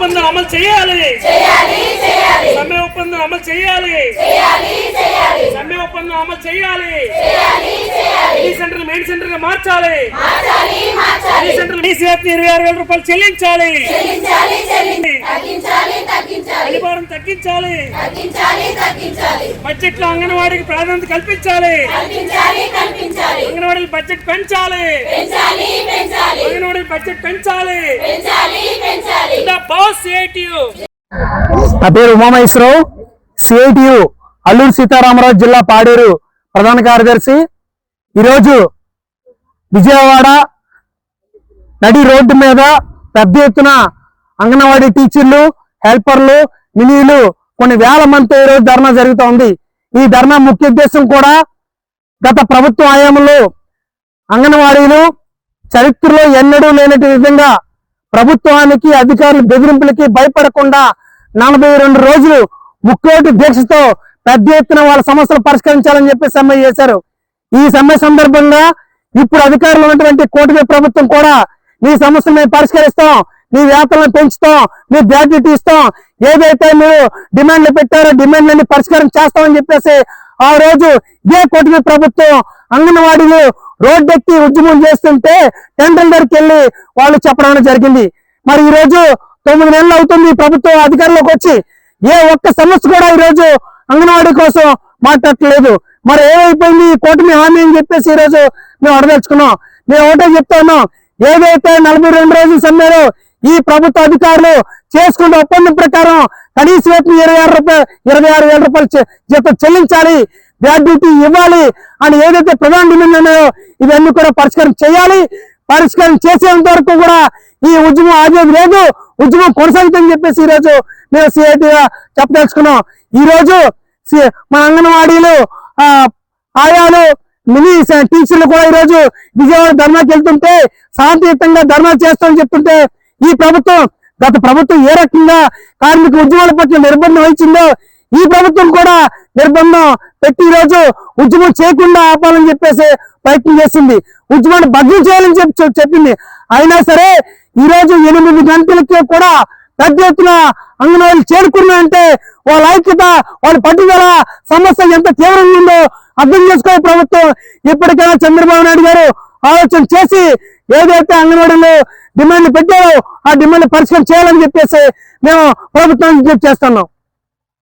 ఒప్పందం అమలు చేయాలి. సమ్మె ఒప్పందం అమలు చేయాలి. సమ్మె ఒప్పందం అమలు చేయాలి. ఈ సెంటర్ మెయిన్ సెంటర్గా మార్చాలి ఈ సెంటర్ ఇరవై ఆరు వేల రూపాయలు చెల్లించాలి. పనిభారం తగ్గించాలి బడ్జెట్లో అంగన్వాడీకి ప్రాధాన్యత కల్పించాలి. అంగన్వాడీ బడ్జెట్ పెంచాలి. అంగన్వాడీ బడ్జెట్ పెంచాలి. నా పేరు ఉమామహేశ్వరరావు. సిఐటియు అల్లూరు సీతారామరాజు జిల్లా పాడేరు ప్రధాన కార్యదర్శి. ఈరోజు విజయవాడ నడి రోడ్డు మీద పెద్ద ఎత్తున అంగన్వాడీ టీచర్లు హెల్పర్లు మినీలు కొన్ని వేల మందితో ఈరోజు ధర్నా జరుగుతోంది ఈ ధర్నా ముఖ్య ఉద్దేశం కూడా గత ప్రభుత్వ హయాంలో అంగన్వాడీలు చరిత్రలో ఎన్నడూ లేనటి విధంగా ప్రభుత్వానికి అధికారుల బెదిరింపులకి భయపడకుండా నలభై రెండు రోజులు ముక్కోటి దీక్షతో పెద్ద ఎత్తున వాళ్ళ సమస్యలు పరిష్కరించాలని చెప్పి సమ్మె చేశారు. ఈ సమ్మె సందర్భంగా ఇప్పుడు అధికారులు ఉన్నటువంటి కూటమి ప్రభుత్వం కూడా మీ సమస్యలు మేము పరిష్కరిస్తాం మీ వేతలను పెంచుతాం మీ గ్రాడ్యుటీ ఇస్తాం. ఏదైతే మీరు డిమాండ్లు పెట్టారో డిమాండ్లన్నీ పరిష్కారం చేస్తామని చెప్పేసి ఆ రోజు ఇదే కూటమి ప్రభుత్వం అంగన్వాడీలు రోడ్డెక్కి ఉద్యమం చేస్తుంటే టెండర్ దగ్గరికి వెళ్ళి వాళ్ళు చెప్పడం అనేది జరిగింది. మరి ఈ రోజు తొమ్మిది నెలలు అవుతుంది ప్రభుత్వం అధికారంలోకి వచ్చి. ఏ ఒక్క సమస్య కూడా ఈ రోజు అంగన్వాడీ కోసం మాట్లాడట్లేదు. మరి ఏమైపోయింది? ఈ కూటమి హామీ అని చెప్పేసి ఈ రోజు మేము అడదలుచుకున్నాం. మేము ఒకటే చెప్తా ఉన్నాం. ఏదైతే నలభై రెండు రోజులు సమ్మెలో ఈ ప్రభుత్వ అధికారులు చేసుకున్న ఒప్పందం ప్రకారం కనీస వేతనం ఇరవై ఆరు రూపాయలు ఇరవై ఆరు వేల రూపాయలు చె- జీతం చెల్లించాలి గ్రాడ్యుటీ ఇవ్వాలి అని ఏదైతే ప్రధాన డిమాండ్ ఉన్నాయో ఇవన్నీ కూడా పరిష్కారం చేయాలి. పరిష్కారం చేసేంత వరకు కూడా ఈ ఉద్యమం ఆగేది లేదు. ఉద్యమం కొనసాగుతుందని చెప్పేసి ఈ రోజు మేము సిఐటిగా చెప్పదలుచుకున్నాం. ఈరోజు సి- మన అంగన్వాడీలు ఆయాలు మినీ టీచర్లు కూడా ఈ రోజు విజయవాడ ధర్నాకి వెళ్తుంటే శాంతియుతంగా ధర్నా చేస్తామని చెప్తుంటే ఈ ప్రభుత్వం గత ప్రభుత్వం ఏ రకంగా కార్మిక ఉద్యమాల పట్ల నిర్బంధం వహించిందో ఈ ప్రభుత్వం కూడా నిర్బంధం పెట్టి రోజు ఉద్యమం చేయకుండా ఆపాలని చెప్పేసి ప్రయత్నం చేసింది ఉద్యమాన్ని భగ్నం చేయాలని చెప్పి చెప్- చెప్పింది. అయినా సరే ఈ రోజు ఎనిమిది గంటలకే కూడా పెద్ద ఎత్తున అంగన్వాడీలు చేరుకున్నాయంటే వాళ్ళ ఐక్యత వాళ్ళ పట్టుదల సమస్య ఎంత తీవ్రంగా ఉందో అర్థం చేసుకో ప్రభుత్వం. ఇప్పటికైనా చంద్రబాబు నాయుడు గారు ఆలోచన చేసి ఏదైతే అంగన్వాడీలు డిమాండ్ పెట్టారో ఆ డిమాండ్ పరిష్కారం చేయాలని చెప్పేసి మేము ప్రభుత్వానికి విజ్ఞప్తి చేస్తున్నాం.